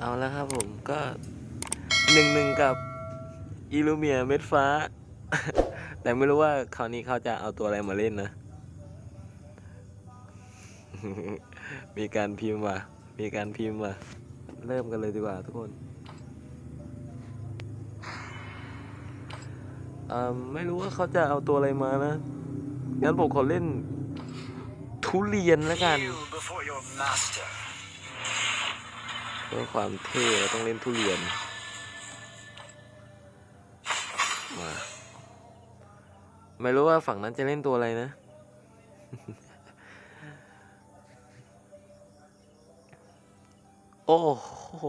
เอาแล้วครับผมก็หนึ่งหนึ่งกับอิลูเมียเม็ดฟ้า แต่ไม่รู้ว่าคราวนี้เขาจะเอาตัวอะไรมาเล่นนะ มีการพิมพ์ว่ะมีการพิมพ์ว่ะเริ่มกันเลยดีกว่าทุกคนอ่าไม่รู้ว่าเขาจะเอาตัวอะไรมานะ งั้นผมขอเล่นทุเรียนแล้วกัน เพื่อความเท่เราต้องเล่นทุเรียน มา ไม่รู้ว่าฝั่งนั้นจะเล่นตัวอะไรนะ โอ้โห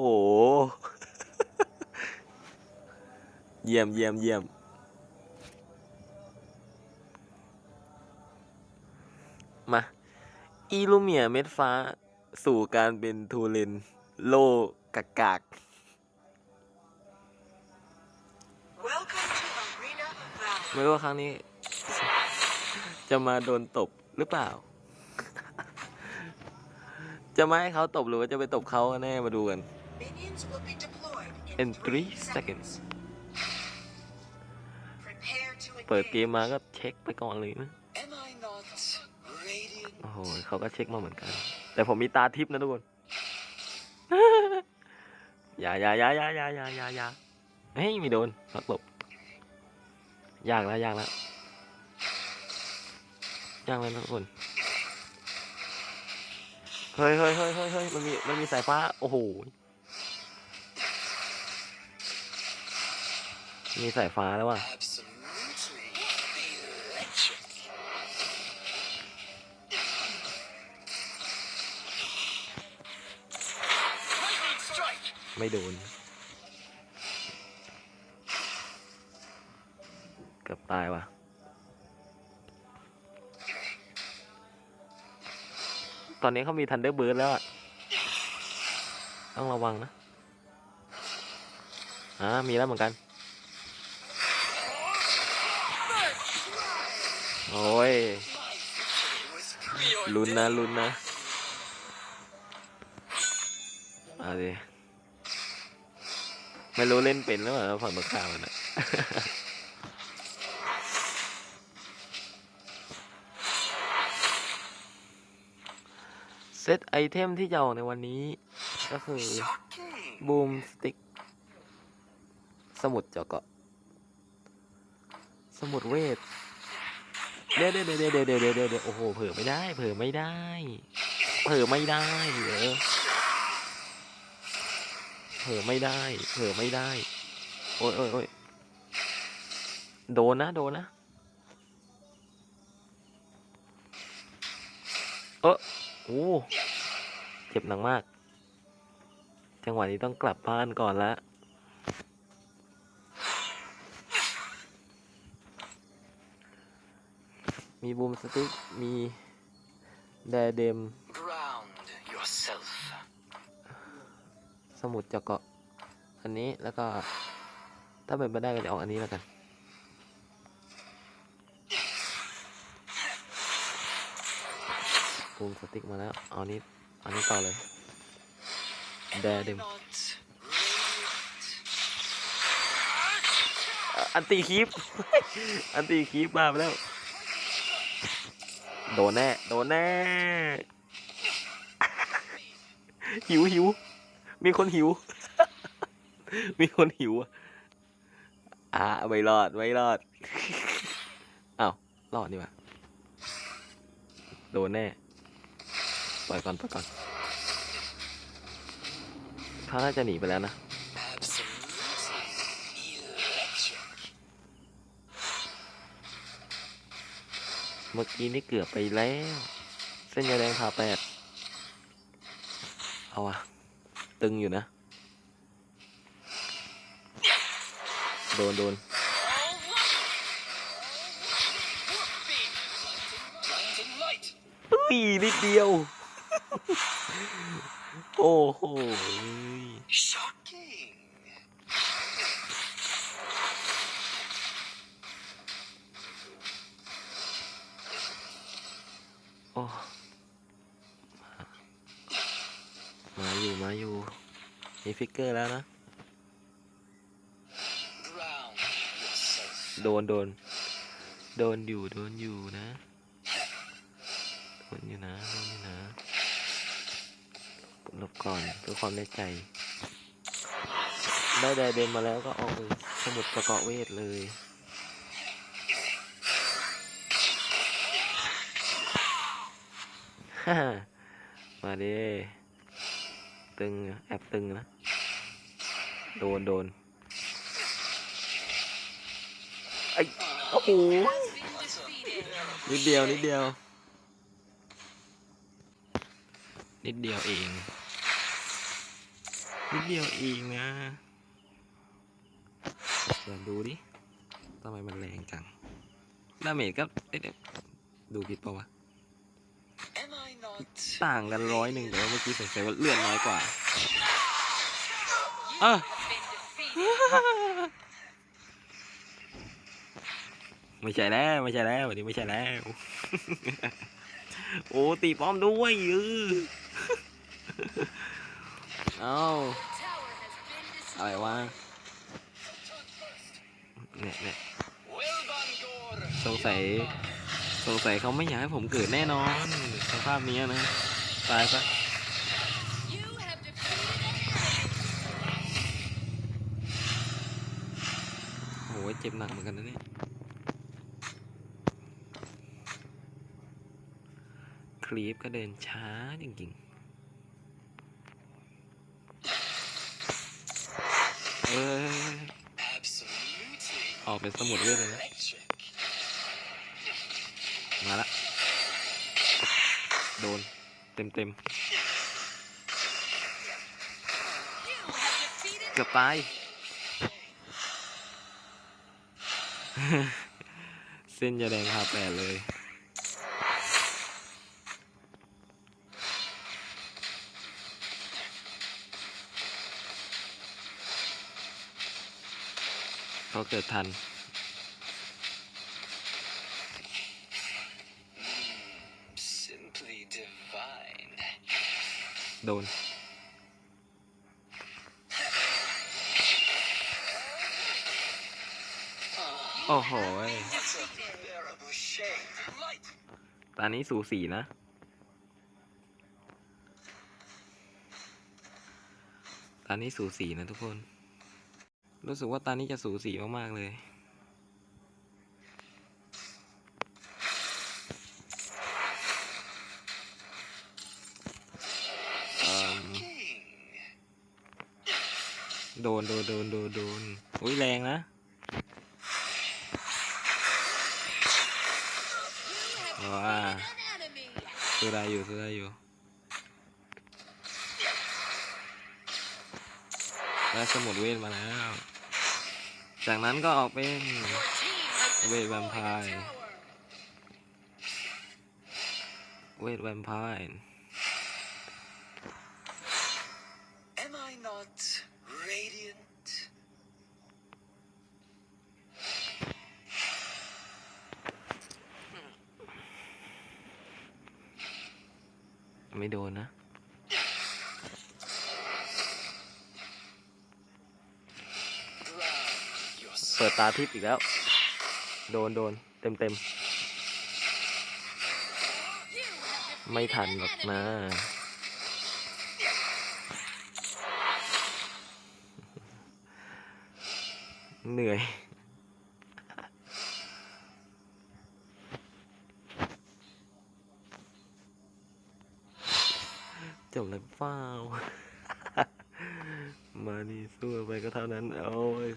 เยี่ยมเยี่ยมเยี่ยมมา อีลูเมียเม็ดฟ้าสู่การเป็นทูเลน โลกากาก Welcome to Arena Valley. ไม่รู้ว่าครั้งนี้ จะมาโดนตบหรือเปล่า จะมาให้เขาตบหรือว่าจะไปตบเขากันแน่มาดูกัน Minions will be deployed in in three three seconds seconds. Prepare to เปิดเกม engage. มาก็เช็คไปก่อนเลยนะ Am I not radiant? โอ้โหเขาก็เช็คมาเหมือนกัน แต่ผมมีตาทิพย์นะทุกคน อย่าอย่าอย่าอย่าอย่าอย่าอย่าอย่าเฮ้ยไม่โดนหลบหลบยากแล้วยากแล้วยากแล้วนะทุกคนเฮ้ยเฮ้ยเฮ้ยเฮ้ยเฮ้ยมันมีมันมีสายฟ้าโอ้โหมีสายฟ้าแล้วว่ะ ไม่โดน เกือบตายว่ะตอนนี้เขามีทันเดอร์เบิร์ดแล้วอะต้องระวังนะ อ่า มีแล้วเหมือนกัน โอ้ย ลุ้นนะ ลุ้นนะเอาดิ ไม่รู้เล่นเป็นหรือเปล่าฝั่งตรงข้ามมันะเซตไอเทมที่จะออกในวันนี้ ก็คือบูมสติกสมุดเจาะเกาะ สมุดเวทเดี๋ยวเดี๋ยวเดี๋ยวเดี๋ยวเดเดโอ้โหเผื่อไม่ได้ เผื่อไม่ได้ เผื่อไม่ได้เหรอ เผลอไม่ได้เผลอไม่ได้ โอ้ยโอ้ยโอ้ยโดนนะ โดนนะเออโอ้เจ็บหนักมาก จังหวะนี้ต้องกลับบ้านก่อนละมีบูมสติ๊กมีแดเดม สมุดจะเกาะ อันนี้แล้วก็ ถ้าเป็นไปได้ก็จะออกอันนี้แล้วกันบูสติ๊กมาแล้ว เอานี้เอานี้ต่อเลยแดเดมอันตีคีปอันตีคีปมาไปแล้ว โดนแน่ โดนแน่ หิวหิว มีคนหิว มีคนหิวอะอ่าไม่รอดไม่รอดอ้าวรอดนี่ว่าโดนแน่ปล่อยก่อนปล่อยก่อนเขาน่าจะหนีไปแล้วนะเมื่อกี้นี่เกือบไปแล้ว เส้นยาแดงผ่าแปดเอาอะ ตึงอยู่นะ โดนโดน Blinding light. อุ้ยนิดเดียว โอ้โห มาอยู่มีฟิกเกอร์แล้วนะ โดนโดน โดนอยู่โดนอยู่นะ โดนอยู่นะโดนอยู่นะหลบก่อนเพื่อความแน่ใจ ได้ไดเดนมาแล้วก็ออกไปสมุดประกอบเวทเลยฮ่ามาดิ ตึงแอบตึงนะ โดนโดนไอ้โอ้โหนิดเดียวนิดเดียว นิดเดียวเอง นิดเดียวเองนะเดี๋ยวดูดิทำไมมันแรงจังดาเมจก็ดูผิดปะวะ ต่างกันร้อยหนึ่งแต่ว่าเมื่อกี้สงสัยว่าเลือดน้อยกว่า เออไม่ใช่แล้วไม่ใช่แล้ววันนี้ไม่ใช่แล้ว โอ้ตีป้อมด้วยเออเอาอะไรวะเนี่ยเนี่ย Well done, Gore. สงสัยสงสัยเขาไม่อยากให้ผมเกิดแน่นอนส ภาพนี้นะตายซะโอ้ยเจ็บหนักเหมือนกันนะเนี่ยคลีปก็เดินช้าจริงๆเอ้ย Absolutely ออกเป็นสมุดเวทเลยนะ มาละ โดน เต็มเต็มเกือบตาย เส้นยาแดงพาแปดเลยเขาเกิดทัน โดน โอ้โหย It's a bearable shame. Light. ตอนนี้สูสีนะ ตอนนี้สูสีนะทุกคน รู้สึกว่าตอนนี้จะสูสีมาก ๆ เลย เอิ่ม King. โด นโดนโดนโดนโดนอุ้ยแรงนะว้าสู้ได้อยู่สู้ได้อยู่ได้สมุดเวทมาแล้ว จากนั้นก็ออกเป็นเวทแวมไพร์เวทแวมไพร์ Am I not radiant? ไม่โดนนะ Ground yourself. เปิดตาทิพย์อีกแล้ว โดนโดนเต็มเต็มไม่ทันหรอกนะเหนื่อยจบแล้วเปล่า มาดีสู้ไปก็เท่านั้น โอ้ย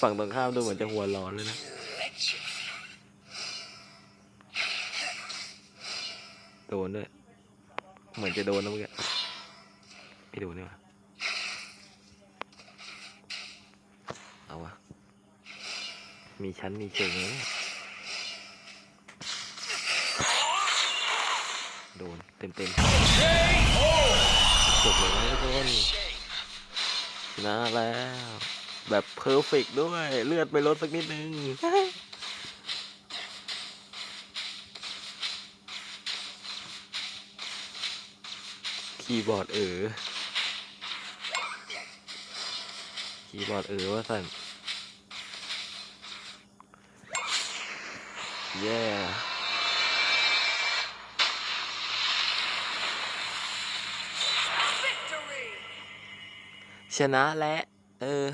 ฝั่งตรงข้ามดูเหมือนจะหัวร้อนเลยนะโดนด้วยเหมือนจะโดนนะเมื่อกี้ไม่โดนนี่หว่าเอาวะมีชั้นมีเชิงเลยโดนเต็มเต็มจบเลยนะทุกคนชนะแล้ว แบบเพอร์เฟกด้วย เลือดไปลดสักนิดนึง คีย์บอร์ดเออ คีย์บอร์ดเออว่าสั่นแย่ yeah. ชนะและ เออ